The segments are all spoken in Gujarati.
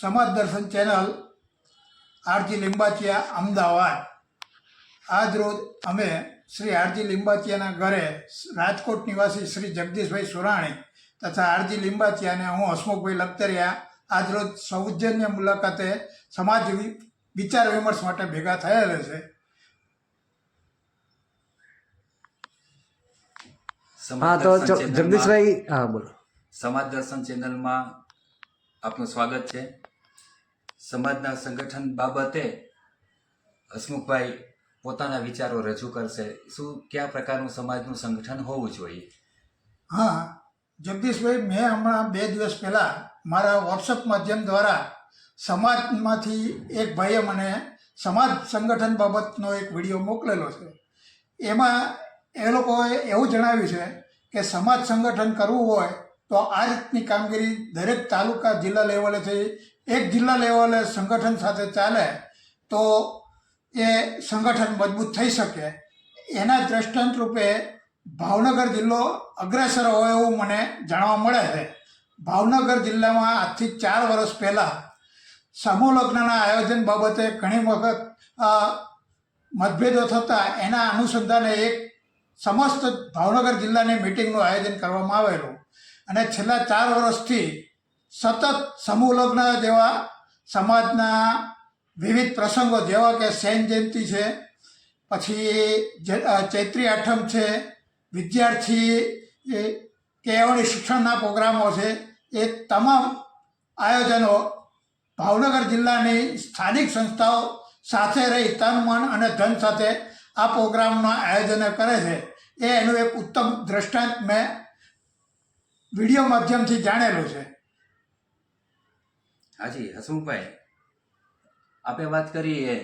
સમાજ દર્શન ચેનલ આરજી લિંબાચિયા અમદાવાદ. આજ રોજ અમે શ્રી આરજી લિંબાચિયાના ઘરે રાજકોટ નિવાસી શ્રી જગદીશભાઈ સુરાણી તથા આરજી લિંબાચિયાને હું હસમુખભાઈ લખતરિયા આજરોજ સૌજન્ય મુલાકાતે સમાજ વિચાર વિમર્શ માટે ભેગા થયેલા છે. હા તો સમાજ ચ- દર્શન ચેનલમાં- જગદીશભાઈ હા બોલો. સમાજ દર્શન ચેનલમાં આપનું સ્વાગત છે. સમાજના સંગઠન બાબતે હસમુખભાઈ પોતાના વિચારો રજૂ કરશે. શું કયા પ્રકારનું સમાજનું સંગઠન હોવું જોઈએ? હા, જગદીશભાઈ, મેં હમણાં બે દિવસ પહેલાં મારા વોટ્સઅપ માધ્યમ દ્વારા સમાજમાંથી એક ભાઈએ મને સમાજ સંગઠન બાબતનો એક વીડિયો મોકલેલો છે. એમાં એ લોકોએ એવું જણાવ્યું છે કે સમાજ સંગઠન કરવું હોય તો આ રીતની કામગીરી દરેક તાલુકા, જિલ્લા લેવલેથી એક જિલ્લા લેવલે સંગઠન સાથે ચાલે, તો એ સંગઠન મજબૂત થઈ શકે. એના દ્રષ્ટાંત રૂપે ભાવનગર જિલ્લો અગ્રેસર હોય એવું મને જાણવા મળે છે. ભાવનગર જિલ્લામાં આજથી ચાર વર્ષ પહેલાં સમૂહ લગ્નના આયોજન બાબતે ઘણી વખત મતભેદો થતા એના અનુસંધાને એક સમસ્ત ભાવનગર જિલ્લાની મિટિંગનું આયોજન કરવામાં આવેલું. અને છેલ્લા ચાર વર્ષથી સતત સમૂહ લગ્ન જેવા સમાજના વિવિધ પ્રસંગો, જેવા કે સૈન જયંતિ છે, પછી ચૈત્રી આઠમ છે, વિદ્યાર્થી કેળવણી શિક્ષણના પ્રોગ્રામો છે, એ તમામ આયોજનો ભાવનગર જિલ્લાની સ્થાનિક સંસ્થાઓ સાથે રહી તન, મન અને ધન સાથે આ પ્રોગ્રામના આયોજન કરે છે. એ એનું એક ઉત્તમ દ્રષ્ટાંત મેં વીડિયો માધ્યમથી જાણેલું છે. હાજી, હસમુખભાઈ આપણે વાત કરીએ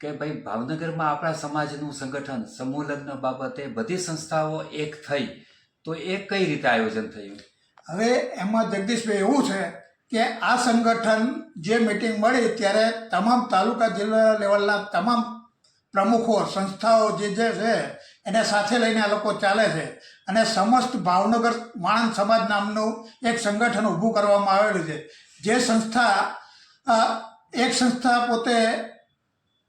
કે ભાઈ ભાવનગરમાં આપણા સમાજનું સંગઠન સમૂહ લગ્ન બાબતે બધી સંસ્થાઓ એક થઈ, તો એ કઈ રીતે આયોજન થયું? હવે એમાં જગદીશભાઈ એવું છે કે આ સંગઠન જે મિટિંગ મળી ત્યારે તમામ તાલુકા જિલ્લા લેવલના તમામ પ્રમુખો, સંસ્થાઓ જે જે છે, એને સાથે લઈને આ લોકો ચાલે છે. અને સમસ્ત ભાવનગર માણંદ સમાજ નામનું એક સંગઠન ઊભું કરવામાં આવેલું છે. જે સંસ્થા એક સંસ્થા પોતે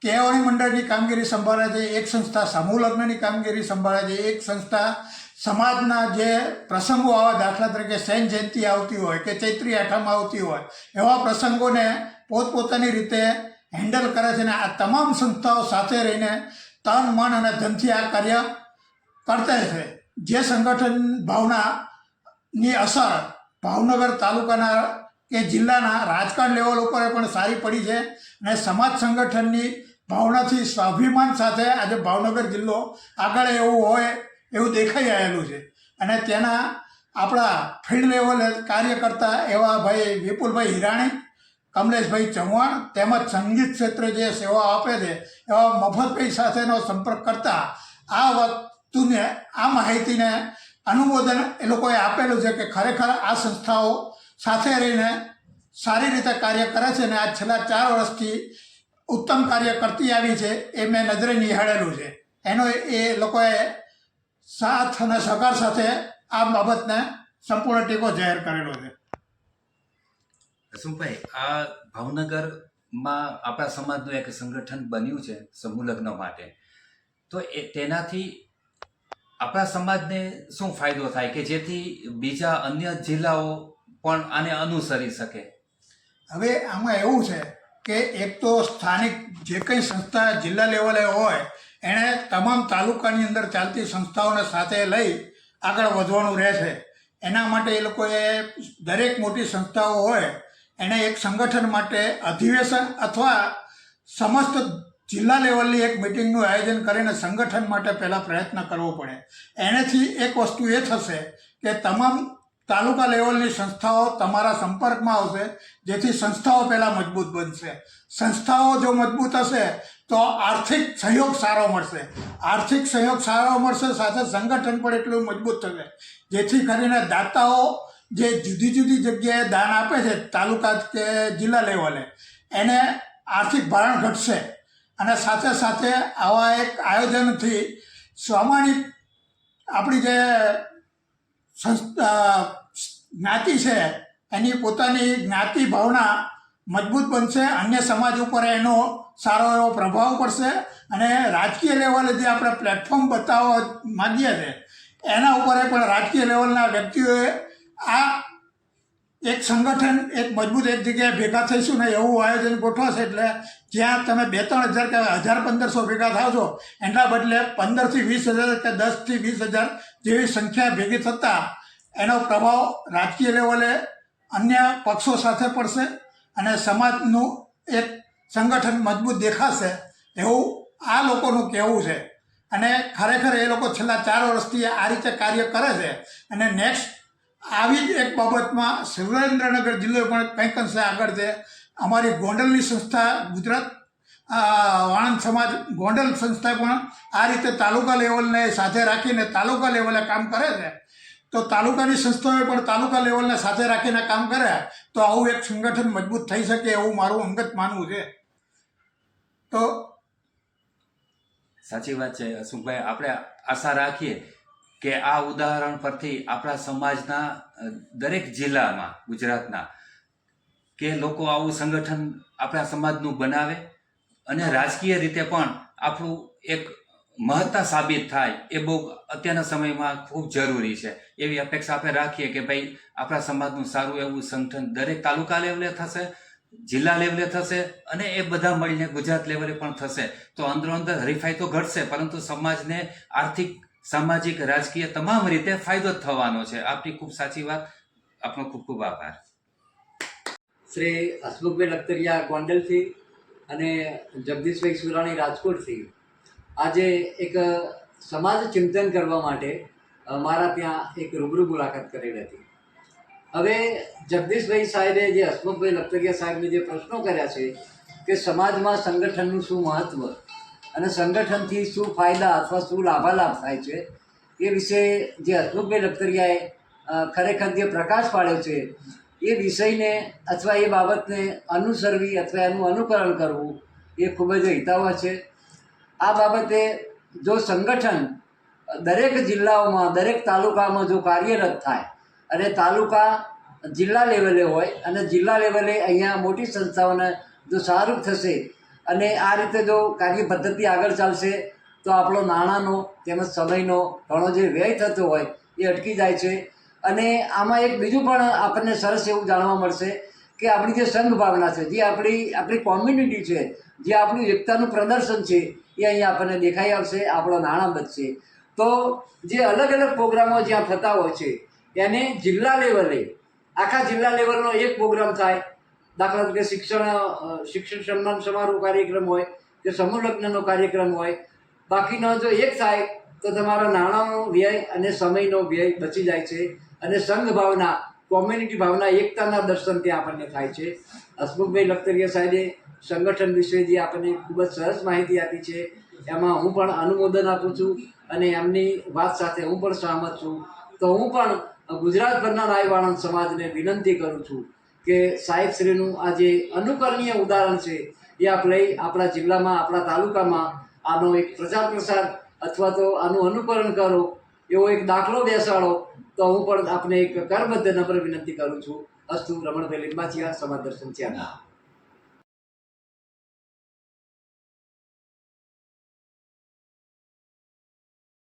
કેળવણી મંડળની કામગીરી સંભાળે છે, એક સંસ્થા સમૂહ લગ્નની કામગીરી સંભાળે છે, એક સંસ્થા સમાજના જે પ્રસંગો આવે દાખલા તરીકે સૈન જયંતિ આવતી હોય કે ચૈત્રી આઠમ આવતી હોય, એવા પ્રસંગોને પોતપોતાની રીતે હેન્ડલ કરે છે ને આ તમામ સંસ્થાઓ સાથે રહીને તન, મન અને ધનથી આ કાર્ય કરતા છે. જે સંગઠન ભાવનાની અસર ભાવનગર તાલુકાના કે જિલ્લાના રાજકારણ લેવલ ઉપર પણ સારી પડી છે અને સમાજ સંગઠનની ભાવનાથી સ્વાભિમાન સાથે આજે ભાવનગર જિલ્લો આગળ એવું હોય એવું દેખાઈ આવેલું છે. અને તેના આપણા ફિલ્ડ લેવલે કાર્ય કરતા એવા ભાઈ વિપુલભાઈ હિરાણી, કમલેશભાઈ ચૌહાણ તેમજ સંગીત ક્ષેત્રે જે સેવા આપે છે એવા મફતભાઈ સાથેનો સંપર્ક કરતા આ વસ્તુને, આ માહિતીને અનુમોદન એ લોકોએ આપેલું છે કે ખરેખર આ સંસ્થાઓ સાથે રહીને સારી રીતે કાર્ય કરે છે અને આ છેલ્લા ચાર વર્ષથી ઉત્તમ કાર્ય કરતી આવી છે, એ મેં નજરે નિહાળેલું છે. એનો એ લોકોએ સાથ અને સહકાર સાથે આ બાબતને સંપૂર્ણ ટેકો જાહેર કરેલો છે. હસુભાઈ આ ભાવનગરમાં આપણા સમાજનું એક સંગઠન બન્યું છે, સમૂહ લગ્ન માટે. તો એ તેનાથી આપણા સમાજને શું ફાયદો થાય કે જેથી બીજા અન્ય જિલ્લાઓ પણ આને અનુસરી શકે. હવે આમાં એવું છે કે એક તો સ્થાનિક જે કંઈ સંસ્થા જિલ્લા લેવલે હોય, એણે તમામ તાલુકાની અંદર ચાલતી સંસ્થાઓને સાથે લઈ આગળ વધવાનું રહેશે. એના માટે એ લોકોએ દરેક મોટી સંસ્થાઓ હોય, એણે એક સંગઠન માટે અધિવેશન અથવા સમસ્ત જિલ્લા લેવલની એક મિટિંગનું આયોજન કરીને સંગઠન માટે પહેલાં પ્રયત્ન કરવો પડે. એનાથી એક વસ્તુ એ થશે કે તમામ તાલુકા લેવલની સંસ્થાઓ તમારા સંપર્કમાં આવશે, જેથી સંસ્થાઓ પહેલાં મજબૂત બનશે. સંસ્થાઓ જો મજબૂત હશે, તો આર્થિક સહયોગ સારો મળશે. આર્થિક સહયોગ સારો મળશે, સાથે સંગઠન પણ એટલું મજબૂત થશે. જેથી કરીને દાતાઓ જે જુદી જુદી જગ્યાએ દાન આપે છે, તાલુકા કે જિલ્લા લેવલે, એને આર્થિક ભારણ ઘટશે. અને સાથે સાથે આવા એક આયોજનથી સામાન્ય આપણી જે જ્ઞાતિ છે, એની પોતાની જ્ઞાતિ ભાવના મજબૂત બનશે, અન્ય સમાજ ઉપર એનો સારો એવો પ્રભાવ પડશે અને રાજકીય લેવલે જે આપણે પ્લેટફોર્મ બતાવવા માગીએ છીએ એના ઉપર પણ રાજકીય લેવલના વ્યક્તિઓએ આ એક સંગઠન, એક મજબૂત એક જગ્યાએ ભેગા થઈશું ને એવું આયોજન ગોઠવાશે એટલે જ્યાં તમે બે ત્રણ હજાર કે હજાર પંદરસો ભેગા થાવ છો એના બદલે પંદરથી વીસ હજાર કે દસથી વીસ હજાર જેવી સંખ્યા ભેગી થતાં એનો પ્રભાવ રાજકીય લેવલે અન્ય પક્ષો સાથે પડશે અને સમાજનું એક સંગઠન મજબૂત દેખાશે એવું આ લોકોનું કહેવું છે. અને ખરેખર એ લોકો છેલ્લા ચાર વર્ષથી આ રીતે કાર્ય કરે છે. અને નેક્સ્ટ આવી જ એક બાબતમાં સુરેન્દ્રનગર જિલ્લો પણ કંઈક અંશે આગળ છે. અમારી ગોંડલની સંસ્થા ગુજરાત વાણંદ સમાજ ગોંડલ સંસ્થા પણ આ રીતે તાલુકા લેવલને સાથે રાખીને તાલુકા લેવલે કામ કરે છે. તો તાલુકાની સંસ્થાઓએ પણ તાલુકા લેવલને સાથે રાખીને કામ કરે તો આવું એક સંગઠન મજબૂત થઈ શકે એવું મારું અંગત માનવું છે. તો સાચી વાત છે, અશોકભાઈ. આપણે આશા રાખીએ કે આ ઉદાહરણ પરથી આપણા સમાજના દરેક જિલ્લામાં, ગુજરાતના, કે લોકો આવું સંગઠન આપણા સમાજનું બનાવે અને રાજકીય રીતે પણ આપણું એક મહત્તા સાબિત થાય એ બહુ અત્યારના સમયમાં ખૂબ જરૂરી છે. એવી અપેક્ષા આપણે રાખીએ કે ભાઈ આપણા સમાજનું સારું એવું સંગઠન દરેક તાલુકા લેવલે થશે, જિલ્લા લેવલે થશે અને એ બધા મળીને ગુજરાત લેવલે પણ થશે. તો અંદરો અંદર હરીફાઈ તો ઘટશે, પરંતુ સમાજને આર્થિક, સામાજિક, રાજકીય તમામ રીતે ફાયદો થવાનો છે. આપની ખૂબ સાચી વાત. આપનો ખૂબ ખૂબ આભાર. શ્રી હસમુખભાઈ લખતરિયા ગોંડલથી અને જગદીશભાઈ સુરાણી રાજકોટથી આજે એક સમાજ ચિંતન કરવા માટે મારા ત્યાં એક રૂબરૂ મુલાકાત કરેલી હતી. હવે જગદીશભાઈ સાહેબે જે હસમુખભાઈ લખતરિયા સાહેબને જે પ્રશ્નો કર્યા છે કે સમાજમાં સંગઠનનું શું મહત્ત્વ અને સંગઠનથી શું ફાયદા અથવા શું લાભાલાભ થાય છે, એ વિશે જે હસમુખભાઈ લખતરિયાએ ખરેખર જે પ્રકાશ પાડ્યો છે એ વિષયને અથવા એ બાબતને અનુસરવી અથવા એનું અનુકરણ કરવું એ ખૂબ જ હિતાવહ છે. આ બાબતે જો સંગઠન દરેક જિલ્લાઓમાં, દરેક તાલુકામાં જો કાર્યરત થાય અને તાલુકા જિલ્લા લેવલે હોય અને જિલ્લા લેવલે અહીંયા મોટી સંસ્થાઓને જો સારું થશે અને આ રીતે જો કાર્ય પદ્ધતિ આગળ ચાલશે, તો આપણો નાણાંનો તેમજ સમયનો ઘણો જે વ્યય થતો હોય એ અટકી જાય છે. અને આમાં એક બીજું પણ આપણને સરસ એવું જાણવા મળશે કે આપણી જે સંઘ ભાવના છે, જે આપણી આપણી કોમ્યુનિટી છે, જે આપણું એકતાનું પ્રદર્શન છે, એ અહીંયા આપણને દેખાઈ આવશે, આપણો નાણાં બચશે તો જે અલગ અલગ પ્રોગ્રામો જ્યાં થતા હોય છે, એને જિલ્લા લેવલે, આખા જિલ્લા લેવલનો એક પ્રોગ્રામ થાય. દાખલા તરીકે શિક્ષણ શિક્ષણ સન્માન સમારોહ કાર્યક્રમ હોય, કે સમૂહ લગ્નનો કાર્યક્રમ હોય, બાકીનો જો એક થાય, તો તમારા નાણાંનો વ્યય અને સમયનો વ્યય બચી જાય છે. અને સંઘ ભાવના કોમ્યુનિટી ભાવના, એકતાના દર્શન ત્યાં આપણને થાય છે. હસમુખભાઈ લખતરિયા સાહેબે સંગઠન વિશે જે આપણને ખૂબ જ સરસ માહિતી આપી છે, એમાં હું પણ અનુમોદન આપું છું અને એમની વાત સાથે હું પણ સહમત છું. તો હું પણ ગુજરાતભરના નાયવાણંદ સમાજને વિનંતી કરું છું કે સાહેબશ્રીનું આ જે અનુકરણીય ઉદાહરણ છે, એ આપણે આપણા જિલ્લામાં, આપણા તાલુકામાં આનો એક પ્રચાર પ્રસાર અથવા તો આનું અનુકરણ કરો એવો એક દાખલો બેસાડો તો હું પણ આપને એક કરબદ્ધ નમ્ર વિનંતી કરું છું. અસ્તુ રમણભાઈ લિંબાચિયા સમાજ દર્શન ચેનલ